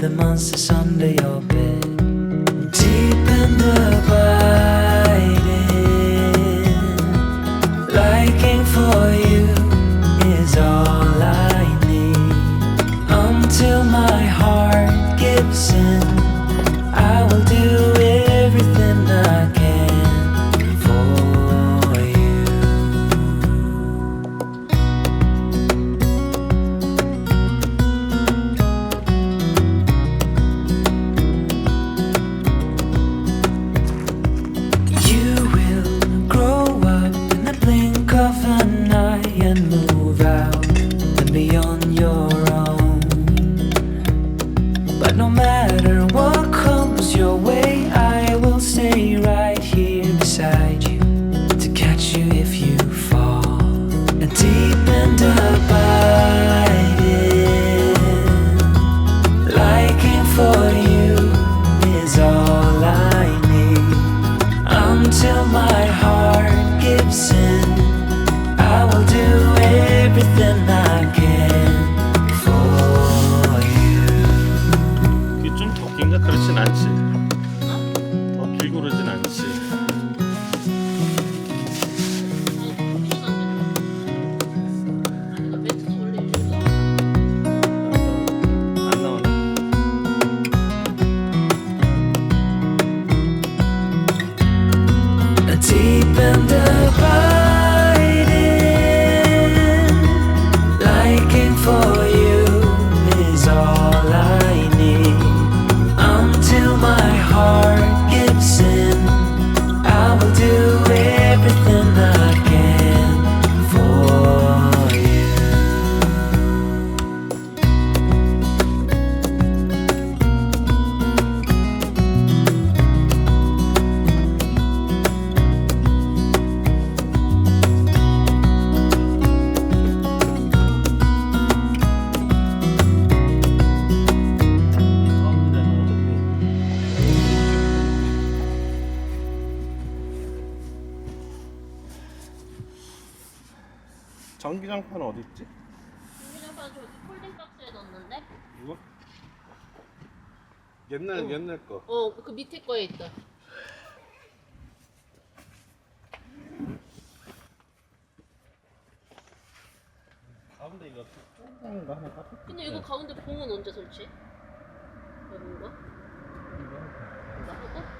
the monsters. on 전기장판 어디 있지? 공기장판 저기 폴딩 박스에 넣었는데? 이거? 옛날 옛날 거. 어, 그 밑에 거에 있다. 가운데 이거 똥거 하나 깎을게. 근데 이거 가운데 봉은 언제 설치? 여긴가? 이거 하고?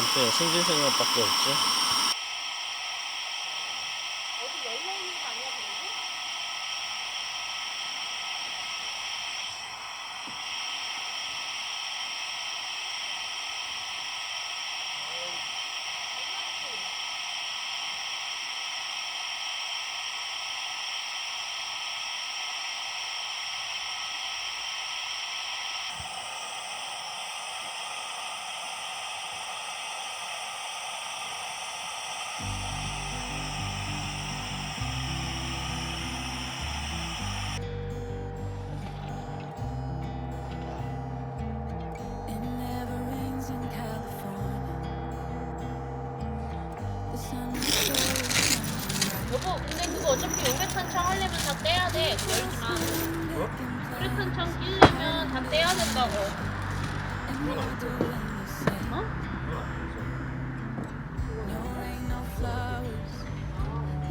나한테 승진생각밖에 없지. 떼야 돼. 열지 마. 우레탄 창 끼려면 다 떼야 된다고. 어?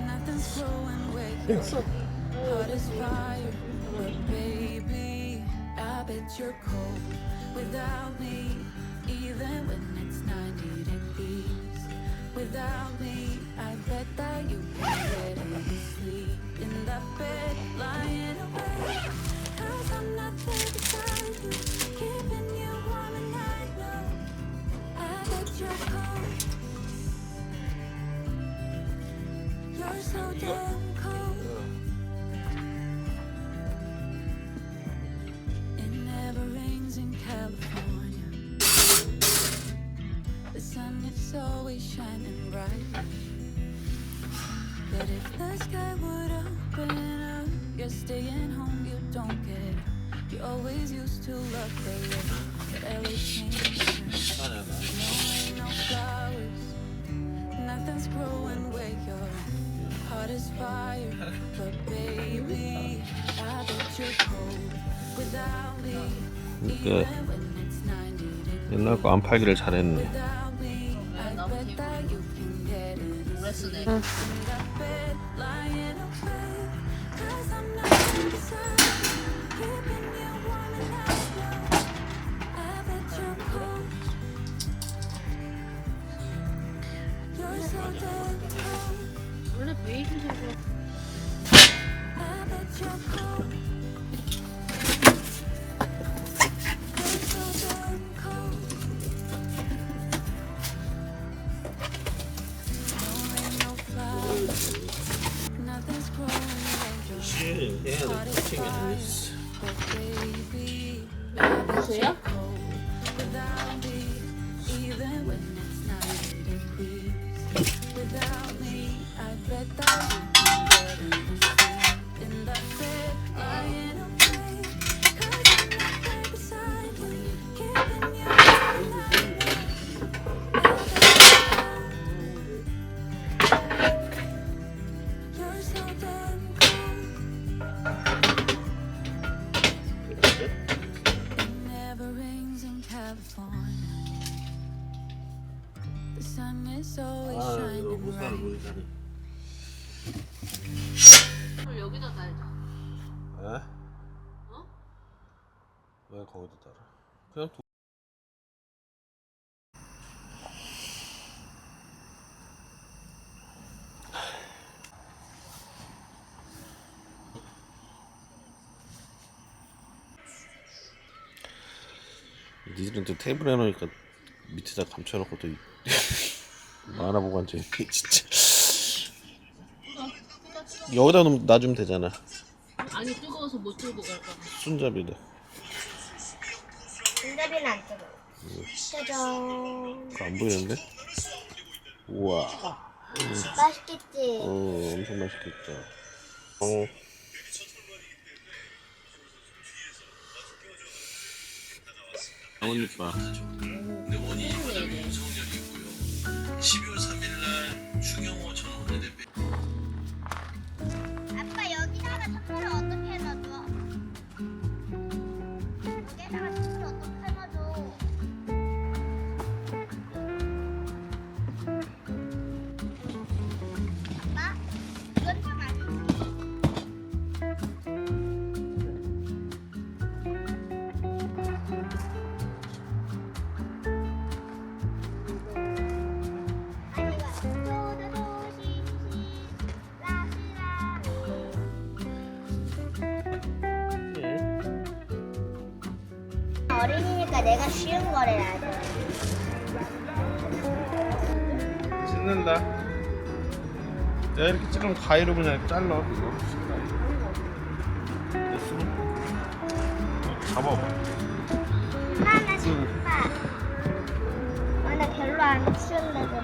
Nothing's growing where your heart is fire. But baby, I bet you're cold without me, even when it's 90 degrees. Without me, I bet that you can get any sleep in that bed, lying awake. Cause I'm not there beside you, keeping you warm at night. No, I bet you're cold. You're so damn always used to love the rain, but LA changed. No no flowers. Nothing's growing where your heart is fire. But baby, I bet you're cold without me. 그러니까 Even when it's 90 degrees. 옛날 거 안 팔기를 잘했네. 원래 베이지색으로 I bet you're cold. You're so The sun is always shining bright. 물 여기다 달자. 에? 어? 왜 거기다 달아? 그냥 두... 니들은 또 테이블에 놓으니까 밑에다 감춰놓고 또 이- 만화 보고 앉아있네 진짜 여기다 놓으면 놔주면 되잖아 아니 뜨거워서 못 들고 갈까 봐. 손잡이다 손잡이는 안 뜨거. 짜잔. 그거 안 보이는데? 우와 맛있겠지? 어 엄청 맛있겠다 어 나뭇잎 밥 아빠 어린이니까 내가 쉬운 거래 나도. 씻는다 내가 이렇게 찍으면 가위로 그냥 잘라 이거 됐어? 잡아봐 하나 싶다. 아, 나 별로 안 추운데 뭐.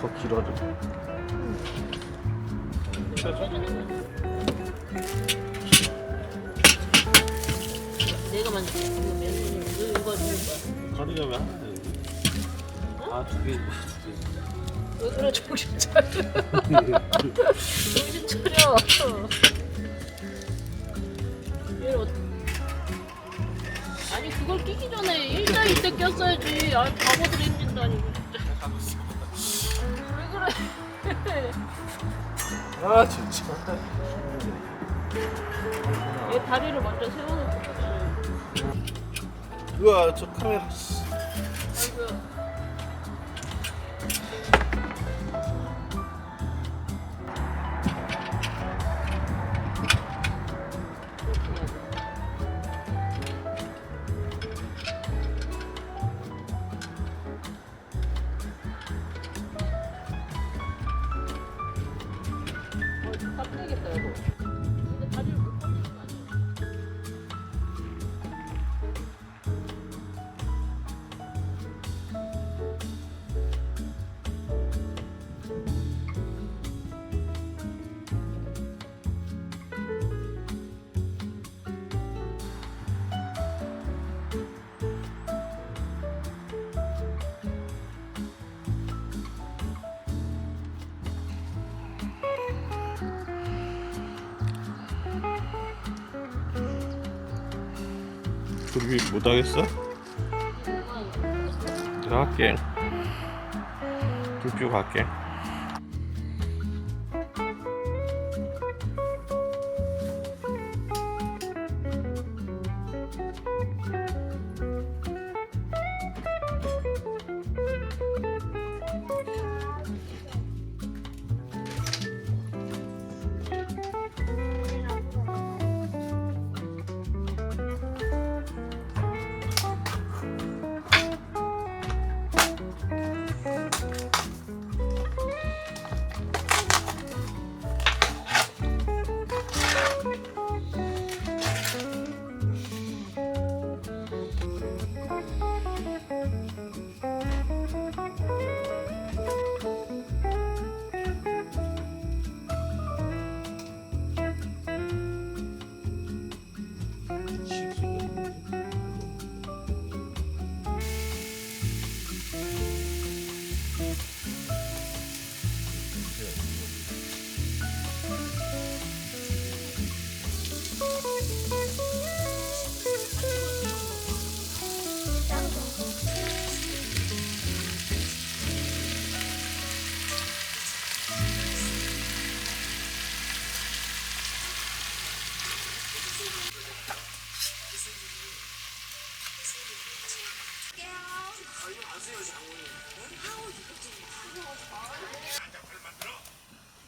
더 길어져 내가 만들게. 이거 면 이거 주는 거야. 가리가 왜 하나 아두개 왜 그래 정신 차려 정신 차려 얘를 어떻게 아니 그걸 끼기 전에 일자 이때 꼈어야지 아니 바보들 힘진다 아니 진짜 왜 그래 아 진짜 얘 다리를 먼저 세워놓고 우와 저 카메라 씨. 우리 못하겠어? 들어갈게 불 피고 갈게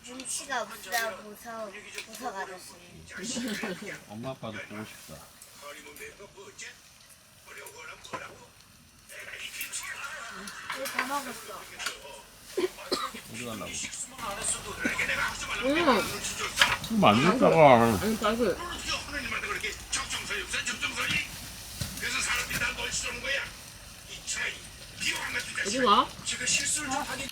눈치가 없어 무서워 무서워 아저씨 엄마 아빠도 보고 싶다. 다 먹었어. 어디 좀안 됐다가. 아니 사실 비호한 같은 어디 자식 가? 지가 실수를 좀 하니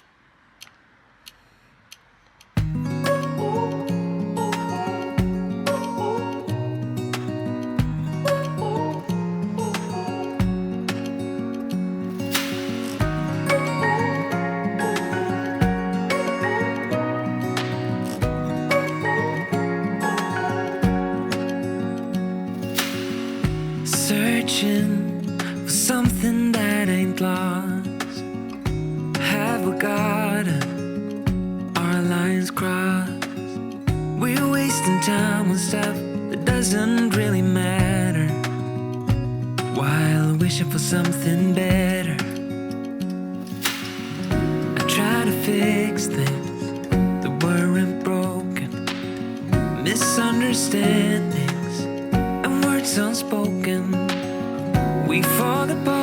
something better. I try to fix things that weren't broken. Misunderstandings and words unspoken. We fall apart.